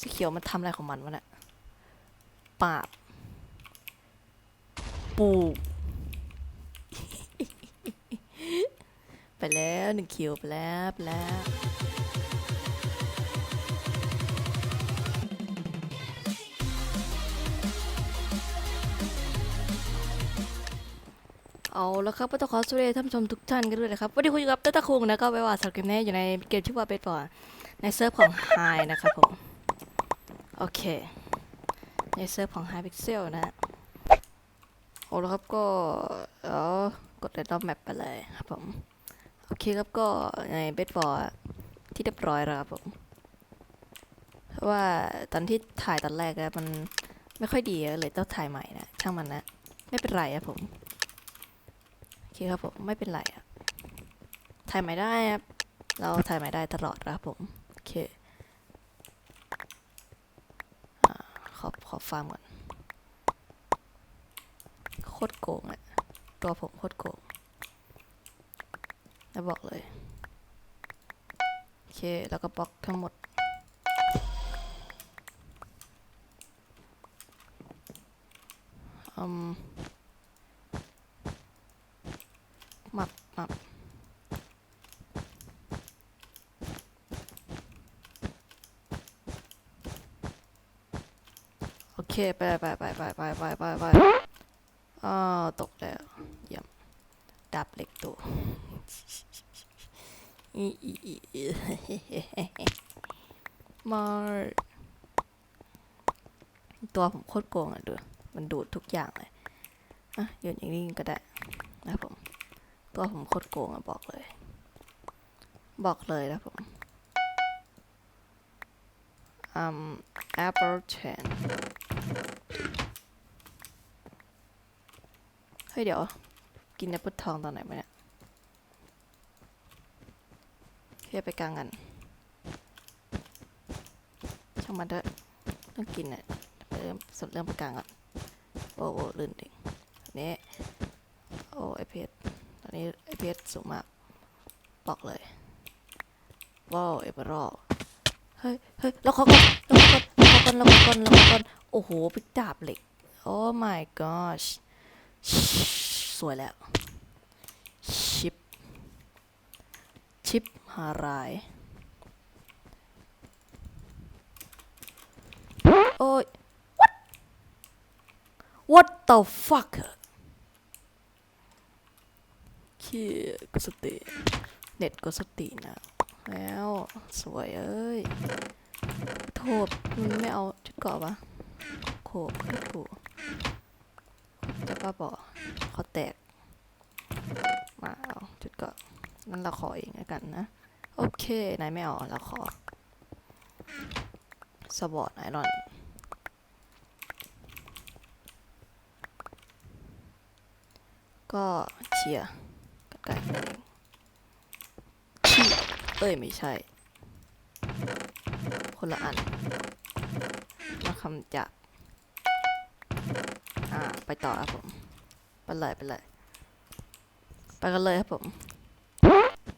สีเขียวมันทำอะไรของมันวะเนี่ยปาบปูไปแล้วหนึ่งคิวไปแล้วไปแล้วเอาแล้วครับก็ต้องขอสวัสดีท่านผู้ชมทุกท่านกันด้วยนะครับวันนี้คุยกับเต้ต้าคุงนะก็ไปว่าสำหรับเกมนี้อยู่ในเกมชื่อว่าเบสบอลในเซิร์ฟของ Hi นะครับผม โอเค ในเซิร์ฟของ Hi Pixel นะฮะเอาแล้วครับก็เดี๋ยวกด random map ไปเลยครับผม โอเคครับก็ในเบสบอลที่เรียบร้อยแล้วครับผม เพราะว่าตอนที่ถ่ายตอนแรกอะมันไม่ค่อยดีเลยต้องถ่ายใหม่นะ ช่างมันนะ ไม่เป็นไรอะผม โอเคครับผม ไม่เป็นไรครับถ่ายใหม่ได้ครับ เราถ่ายใหม่ได้ตลอดครับผม โอเคอา ขอขอฟาร์มก่อน โคตรโกงอะตัวผมโคตรโกงแล้วบอกเลย โอเค แล้วก็บล็อกทั้งหมด อืม คไปไปไปไปไปไปไปไปอ๋อตกแล้วเยี่ยมดับเล็กตัวมาตัวผมโคตรโกงอะดูมันดูดทุกอย่างเลยอะโยนอย่างนี้ก็ได้นะผม ตัวผมโคตรโกงอะบอกเลย บอกเลยนะผมอืม Apple 10 ฮ้ยเดี๋ยว กินแอปเปิลทองตอนไหนมาเนี่ยเฮียไปกลางกัน ช่างมันเถอะต้องกินเนี่ยไปเริ่มสดเริ่มไปกลางก่อนโอ้โอ้ลื่นดิอันนี้โอ้ไอเพชรตอนนี้ไอเพชรสูงมากบอกเลยว้าวเอเบอรอลเฮ้ยเฮ้ยแล้วเขาก่อนแล้วเขาก่อนแล้วเขาก่อนแล้วเขาก่อนแล้วเขาก่อนโอ้โหปิกดาบเหล็ก โอ้ my gosh สวยแล้ว ชิป ชิปหาราย โอ้ย what what the fuck เขี้กดสติ เน็ตกดสตินะ แล้ว สวยเอ้ย โทษมันไม่เอาชุดเกาะปะโขกไม่ถูก จะป้าบอกเขาแตก มาเอาชุดเกราะนั่นเราขอเองแล้วกันนะ โอเคนายไม่เอาเราขอสบอร์ตไอรอนก็เชียร์กันกันเองชี้เอ้ย ไม่ใช่ คนละอันมาคำจับ ไปต่อครับผมไปเลยไปเลยไปกันเลยครับผม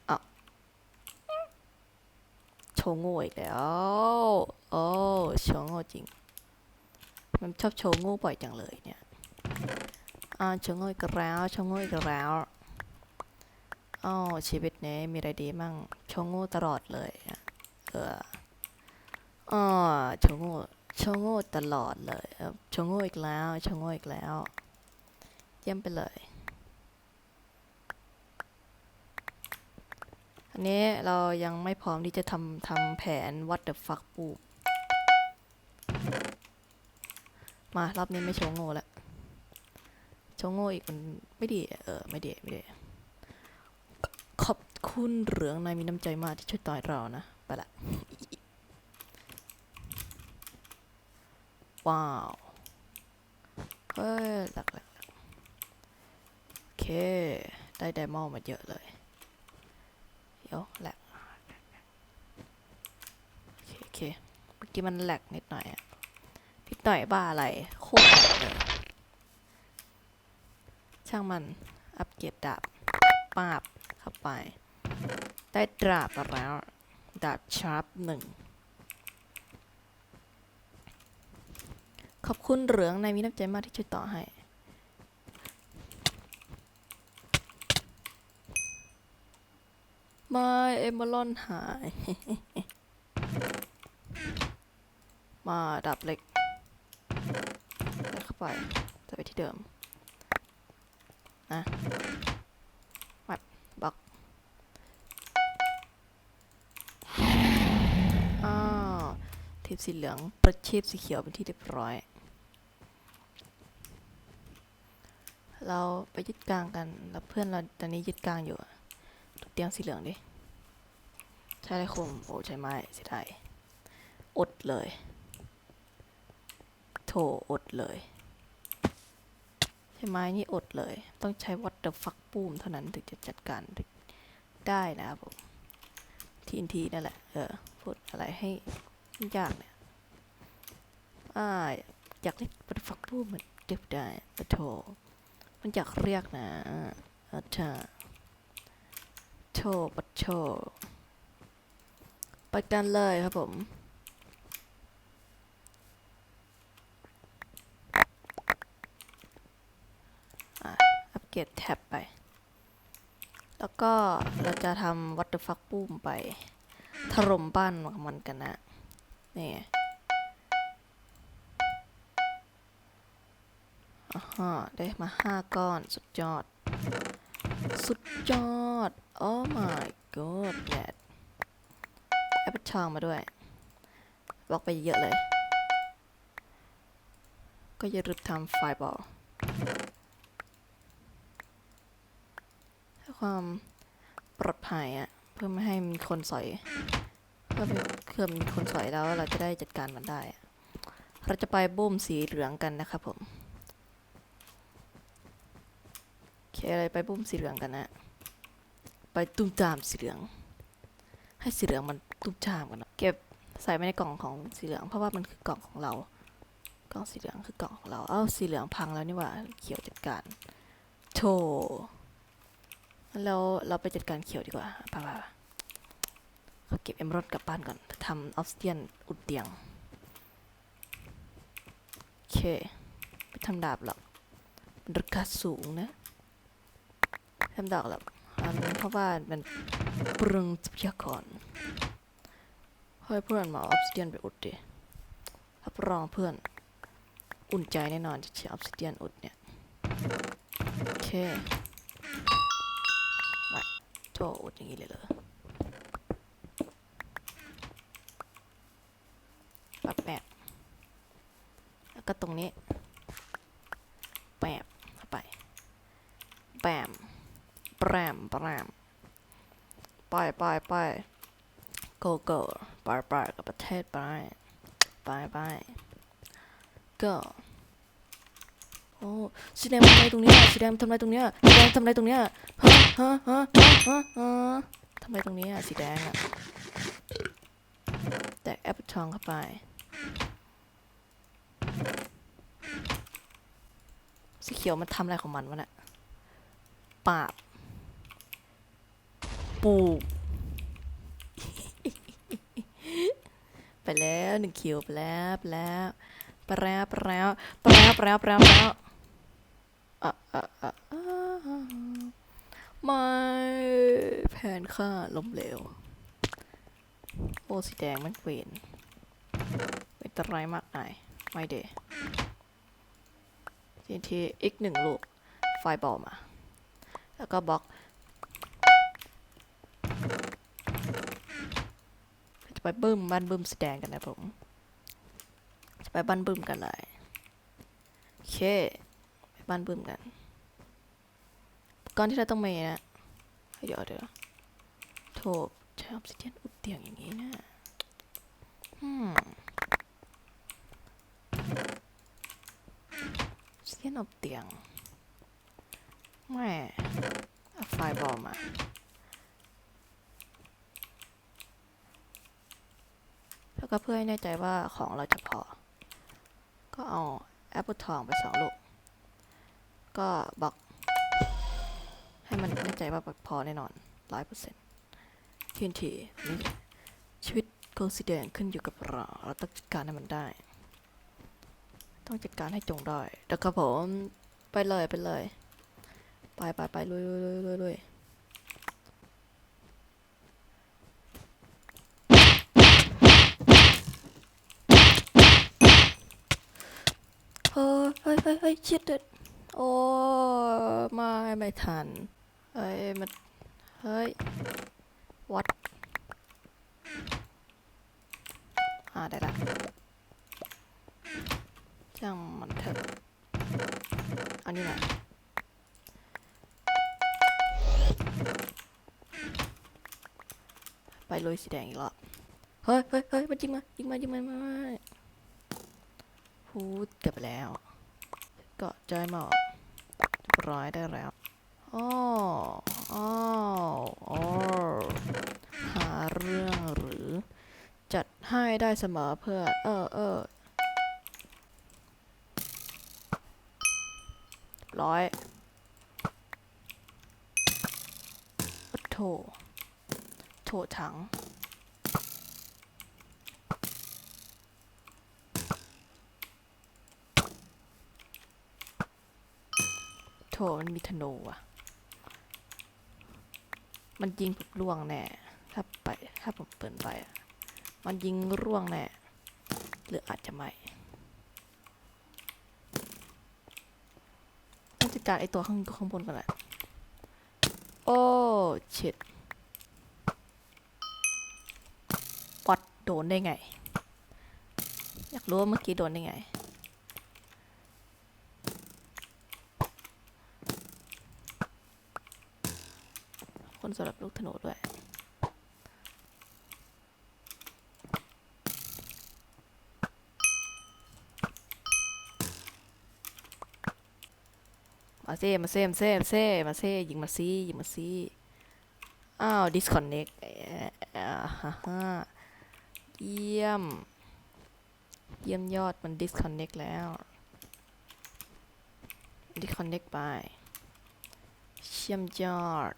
อ้าโชว์โง่อีกแล้วโอ้โชว์โง่จริง มันชอบโชว์โง่บ่อยจังเลยเนี่ยอ่าโชว์โง่อีกแล้วโชว์โง่อีกแล้วอ๋อชีวิตนี้มีอะไรดีมั่งโชว์โง่ตลอดเลยเอออ๋อโชว์โง่โชว์โง่ตลอดเลย ชว์โง่อีกแล้วโชว์โง่อีกแล้ว เยี่ยมไปเลยอันนี้เรายังไม่พร้อมที่จะทำทำแผน what the fuck ปูมารอบนี้ไม่โชว์โง่แล้วโชว์โง่อีกมันไม่ดีเออไม่ดีไม่ดีขอบคุณเหลืองนายมีน้ำใจมากที่ช่วยต่อยเรานะ ไปละ ว้าว เฮ้ย หลักหลักหลักโอเค ได้ไดมอนด์มาเยอะเลย เดี๋ยวแหลกโอเคโอเค เมื่อกี้มันแหลกนิดหน่อยอะนิดหน่อยบ้าอะไร โคตรแหลกเลยช่างมัน อัปเกรดดาบปาบเข้าไป ได้ดาบมาแล้ว ดาบชาร์ปหนึ่ง อบคุณเหลืองในมีน้ำใจมากที่ช่วยต่อให้ม่เอมเบอรอนหาย มาดับเหล็กใส่เข้าไปใส่ไปที่เดิม นะมัดบล็อกอ้าวทีมสีเหลือง ประชีพสีเขียวเป็นที่เรียบร้อย เราไปยึดกลางกัน แล้วเพื่อนเราตอนนี้ยึดกลางอยู่ทุบเตียงสีเหลืองดิ ใช่เลยคมโอ้ใช่ไหมเสียดายอดเลย โถอดเลย ใช่ไหมนี่อดเลย ต้องใช้ what the fuck ปูมเท่านั้นถึงจะจัดการได้นะครับผมทีนทีนั่นแหละ เออพูดอะไรให้ยากเนี่ยอ่าอยากเรียก what the fuck ปูมมันเก็บได้แต่โถ มันอยากเรียกนะเออเธอโถปัดโถไปกันเลยครับผมอัปเกรดแท็บไป แล้วก็เราจะทำวัตถุฟักปุ้มไป ถล่มบ้านของมันกันนะนี่ อ่าได้มาห้าก้อน สุดยอด สุดยอด โอ้ my god แดดแอปเปิลทองมาด้วยบล็อกไปเยอะเลย ก็อย่าลืมทำไฟบอลเพื่อความปลอดภัยอะเพื่อไม่ให้มีคนสอยเพื่อเพื่อมีคนสอยแล้วเราจะได้จัดการมันได้ เราจะไปบุ้มสีเหลืองกันนะครับผมโอเคอะไรไปบุ้มสีเหลืองกันนะ ไปตุ้มตามสีเหลือง ให้สีเหลืองมันตุ้มตามกันนะเก็บใส่ไว้ในกล่องของสีเหลือง เพราะว่ามันคือกล่องของเรา กล่องสีเหลืองคือกล่องของเรา เอ้าสีเหลืองพังแล้วนี่หว่า เขียวจัดการโธ่เราเราไปจัดการเขียวดีกว่าไปไปไปเขาเก็บเอมรอดกลับบ้านก่อนทำออฟสเตียนอุดเตียง โอเค ไปทำดาบหรอกมันราคาสูงนะ ทำดาบหรอกอันนั้นเพราะว่ามันเปลืองทรัพยากรให้เพื่อนมาอออฟสเตียนไปอุดดิรับรองเพื่อน อุ่นใจแน่นอนจะใช้ออฟสเตียนอุดเนี่ย โอเคโถอุดอย่างนี้เลยเหรอปับแปดแล้วก็ตรงนี้ แปบเข้าไป แปมแปรมแปรม ไปไปไปโกโก้ไปไปกับประเทศไปไปไปก็โอ้สีแดงทำไรตรงเนี้ยสีแดงทำไรตรงเนี้ยสีแดงทำไรตรงเนี้ยฮะฮะฮะฮะฮะทำไมตรงนี้อะสีแดงอะแตกแอปเปิลทองเข้าไปสีเขียวมันทำอะไรของมันวะเนี่ยปาบปูก ไปแล้วหนึ่งคิวไปแล้วไปแล้วไปแล้วไปแล้วไปแล้วไปแล้วไปแล้วไม่แผนค่าล้มเหลวโอ้สีแดงมันเปลี่ยนอันตรายมากนายไม่เดทีทีอีกหนึ่งลูกไฟบอลมา แล้วก็บล็อก ไปบึ้มบ้านบึ้มสีแดงกันนะผมจะไปบ้านบึ้มกันเลยโอเคไปบ้านบึ้มกันก่อนที่เราต้องมีนะเดี๋ยวเดี๋ยวโถบใช้ออฟซิเดียนอุดเตียงอย่างนี้นะอืมออฟซิเดียนอุดเตียงแม่อาไฟบอลมา แล้วก็เพื่อให้แน่ใจว่าของเราจะพอ ก็เอาแอปเปิลทองไปสองลูก ก็บล็อก ให้มันแน่ใจว่าพอแน่นอนร้อยเปอร์เซ็นต์ทีนทีนี่ชีวิตของสีแดงขึ้นอยู่กับเรา เราต้องจัดการให้มันได้ ต้องจัดการให้จงได้เดี๋ยวครับผม ไปเลย ไปเลย ไปไปไปลุยลุยลุยลุย เฮ้ยเฮ้ยเฮ้ยชิดเด็ดโอ้ไม่ไม่ทัน เฮ้ยมัน เฮ้ยวัดอ่าได้ละช่างมันเถอะอันนี้นะไปลุยสีแดงอีกรอบ เฮ้ยเฮ้ยเฮ้ยมันจริงมาจิงมาจิงมามามา พูดเกือบแล้ว ก็ใจหมอกเรียบร้อยได้แล้วอ้ออ้าวอ๋อหาเรื่องหรือ จัดให้ได้เสมอเพื่อ เออเออร้อยโอ้โถโถถัง ถมันมีธนูอะมันยิงผมร่วงแน่ ถ้าไป ถ้าผมเปิดไปอะมันยิงร่วงแน่ หรืออาจจะไม่ต้องจัดการไอตัวข้างข้างบนก่อนแหละ โอ้ชิดวัดโดนได้ไง อยากรู้ว่าเมื่อกี้โดนได้ไง สำหรับลูกธนูด้วย มาเซ่มาเซ่มาเซ่มาเซ่มาเซ่ยิงมาซียิงมาซีอ้าว disconnect อ่าฮ่าฮ่าเยี่ยม เยี่ยมยอดมัน disconnect แล้ว disconnect ไปเชี่ยมยอด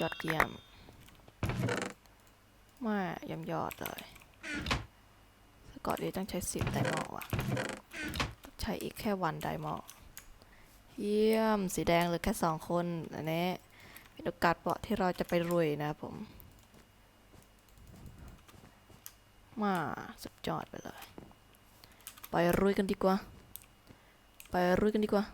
ยอดเยี่ยมมาเยี่ยมยอดเลยสกอตนี้ต้องใช้สิบไดมอนด์ว่ะต้องใช้อีกแค่วันไดมอนด์เยี่ยมสีแดงเหลือแค่สองคนอันนี้เป็นโอกาสเปาะที่เราจะไปรุยนะผม มาสุดยอดไปเลย ไปรุยกันดีกว่า ไปรุยกันดีกว่า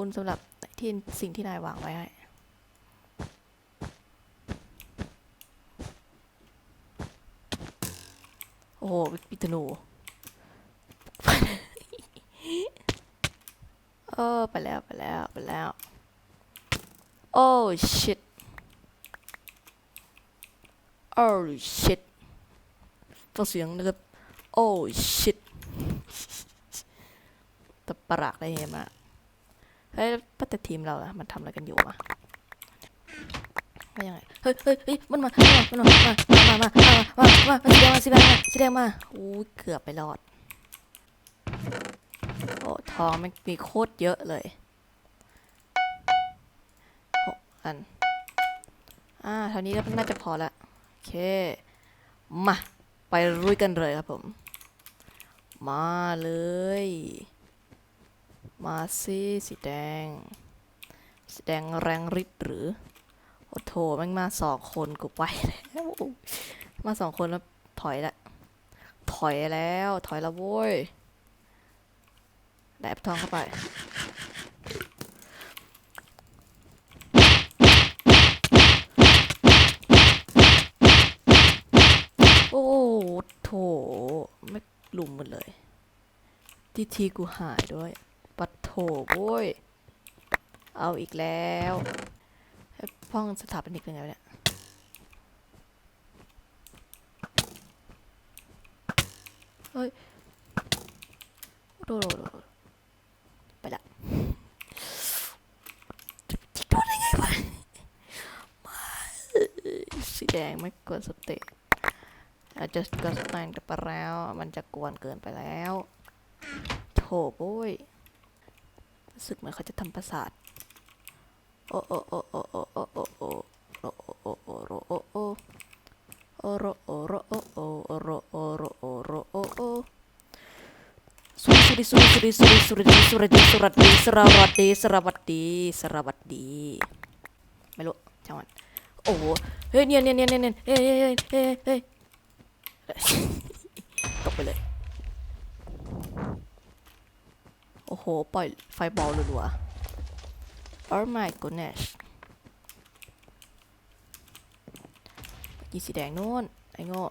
คุณสำหรับที่สิ่งที่นายวางไว้ให้โอ้โหปิดธนูเออ ไปแล้ว ไปแล้ว ไปแล้ว โอ้ shit โอ้ shit ฟังเสียงนะครับ โอ้ shit ตะปรากได้เห็นมาก เฮ้ยป้าแต่ทีมเราอะมันทำอะไรกันอยู่วะว่ายังไง เฮ้ยเฮ้ยเฮ้ยมันมา มันมา มันมา มา มา มา มามาสีแดงมาสีแดงมาสีแดงมาอู้เกือบไปรอด โอ้ทองมันมีโคตรเยอะเลยหกอัน อ่าเท่านี้ก็น่าจะพอละโอเค มา ไปรุยกันเลยครับผม มาเลย มาสิสีแดง สีแดงแรงฤทธิ์หรือ โอ้โถแมันมาสองคนกูไปแล้ว มาสองคนแล้วถอยละ ถอยแล้ว ถอยล้วโว้ยแดบทองเข้าไปโอ้โถไม่ลุมหมดเลยทีทีกูหายด้วย ปัดโว้ย เอาอีกแล้วห้องสถาปนิกเป็นไงวะเนี่ย เฮ้ยโดดโดดไปละโดดได้ไงวะมาสีแดงไม่กวนสเตตอาจจะกวนสแตนกันไปแล้ว มันจะกวนเกินไปแล้วโถโว้ย รู้สึกเหมือนเขาจะทำประสาทโอโอโอโอโอโอโอโอโรโอโอโรโอโอโอโรโอโรโอโอโอโรโอโรโอโรโอโอสุริสุริสุริสุริสุริสุริสุริสุริดีสระวัสดีสระวัสดีสระวัสดีไม่รู้จังหวะโอ้โหเฮ้ยเนี่ยเนี่ยเนี่ยเนี่ยเฮ้ยเฮ้ยเฮ้ยเฮ้ยเฮ้ยตกไปเลย โอ้โห ปล่อยไฟบอลรัวๆ Oh my goodness ยีสีแดงนู่น ไอ้โง่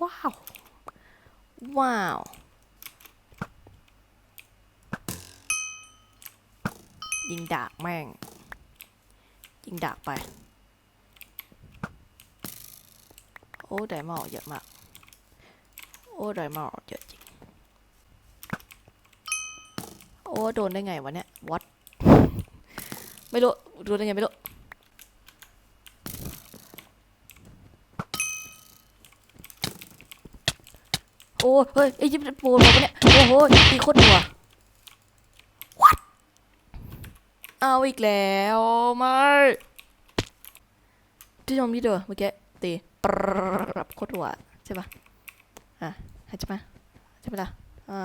ว้าว ว้าวยิงดากแม่ง ยิงดากไป โอ้ไดมอลเยอะมาก โอ้ไดมอลเยอะจริง โอ้โดนได้ไงวะเนี่ยวัดไม่รู้โดนได้ไงไม่รู้โอ้เฮ้ยไอ้ยิบโปรมาปะเนี่ย โอ้โหตีโคตรหัว What เอาอีกแล้วไม่ที่ชมที่เด้อเมื่อกี้ตี ปรับโคตรหัวใช่ปะอะใช่ปะใช่ปะล่ะอ่า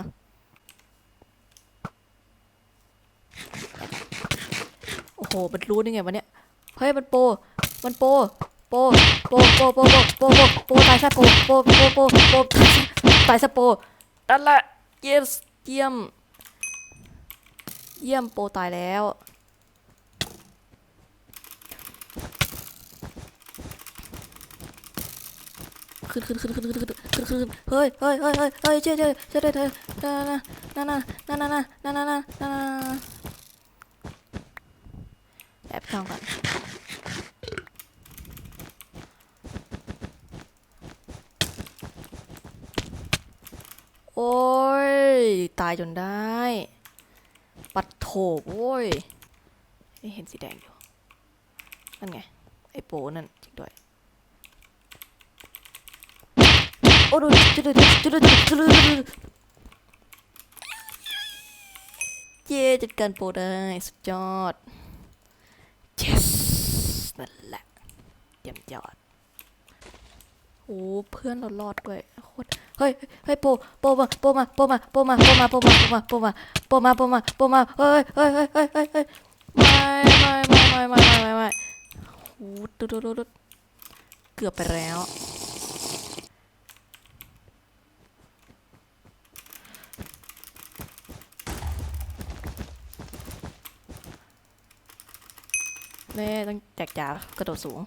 โอ้โห มันรู้ได้ไงวะเนี่ย เฮ้ย มันโป มันโป โป โป โป โป โป โป โปโปตายซะโป โป โป โป โป ตายซะโป นั่นแหละ yes เยี่ยม เยี่ยมโปตายแล้ว ขึ้นขึ้นขึ้นขึ้นขึ้นขึ้นขึ้นขึ้นเฮ้ยเฮ้ยเฮ้ยเฮ้ยเฮ้ยเจ๊เจ๊เจ๊เจ๊เจ๊นั่นน่ะนั่นน่ะนั่นน่ะนั่นน่ะนั่นน่ะนั่นน่ะแอบทำก่อนโอ้ย ตายจนได้ ปัดโถโว้ยเห็นสีแดงอยู่นั่นไง ไอ้โปนั่นจริงด้วย โอ้ดูจุดจุดจุดจุดจุดจุด เย่จัดการโปรได้สุดยอด yes นั่นแหละเยี่ยมยอดโอ้เพื่อนเรารอดด้วยโคตรเฮ้ยเฮ้ยโปโปมาโปมาโปมาโปมาโปมาโปมาโปมาโปมาโปมาโปมาโปมาเฮ้ยเฮ้ยเฮ้ยเฮ้ยเฮ้ยเฮ้ยไม่ไม่ไม่ไม่ไม่ไม่ไม่โอ้ดูดูดูดูเกือบไปแล้ว แม่ต้องแจกจ่ากระโดดสูง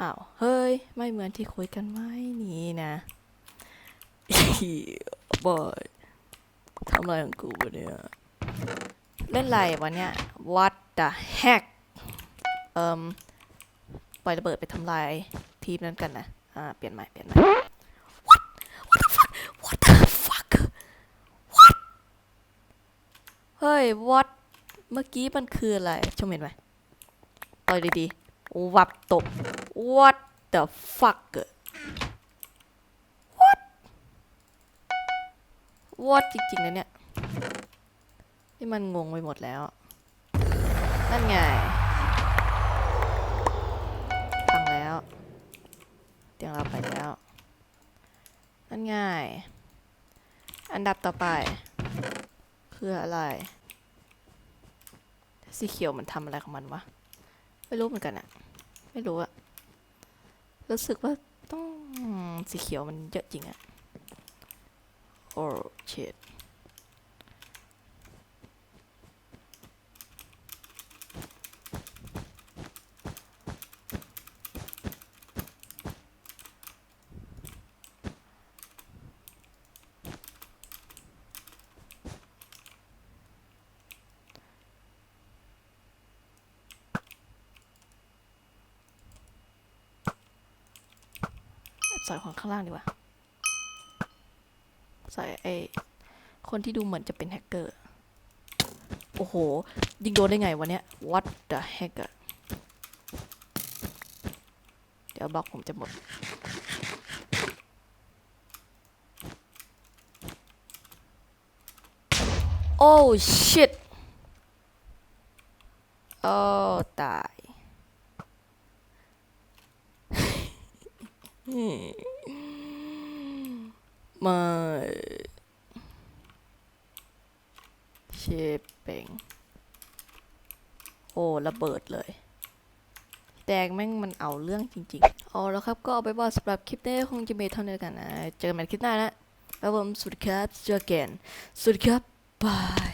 อ้าว เฮ้ย ไม่เหมือนที่คุยกันไว้นี่นะบอยทำอะไรของกูวะเนี่ย เล่นไรวะเนี่ย what the heck เอ่มปล่อยระเบิดไปทำลายทีมนั้นกันนะ อ่า เปลี่ยนใหม่ เปลี่ยนใหม่ What the fuck What เฮ้ย what เมื่อกี้มันคืออะไร ชมเห็นไหมต่อยดีๆ วับตบ What the fuck What What จริงๆนะเนี่ย นี่มันงงไปหมดแล้ว นั่นไงพังแล้ว เตียงเราไปแล้ว นั่นไง อันดับต่อไป คืออะไร สีเขียวมันทำอะไรของมันวะ ไม่รู้เหมือนกันอะไม่รู้อะรู้สึกว่าต้องสีเขียวมันเยอะจริงอะโอ้เชิด ใส่คนข้างล่างดีกว่า ใส่ไอคนที่ดูเหมือนจะเป็นแฮกเกอร์ โอ้โห ยิงโดนได้ไงวะเนี่ย what the heck อะเดี๋ยวบล็อกผมจะหมด โอ้ shit โอ้ ตาย ไม่เชฟเป่ง โอ้ ระเบิดเลย แดงแม่งมันเอาเรื่องจริงๆ เอาแล้วครับก็เอาไปว่าสำหรับคลิปนี้คงจะมีเท่านี้กันนะ เจอกันใหม่คลิปหน้านะแล้วผมสุดครับเจอกันสวัสดีครับบาย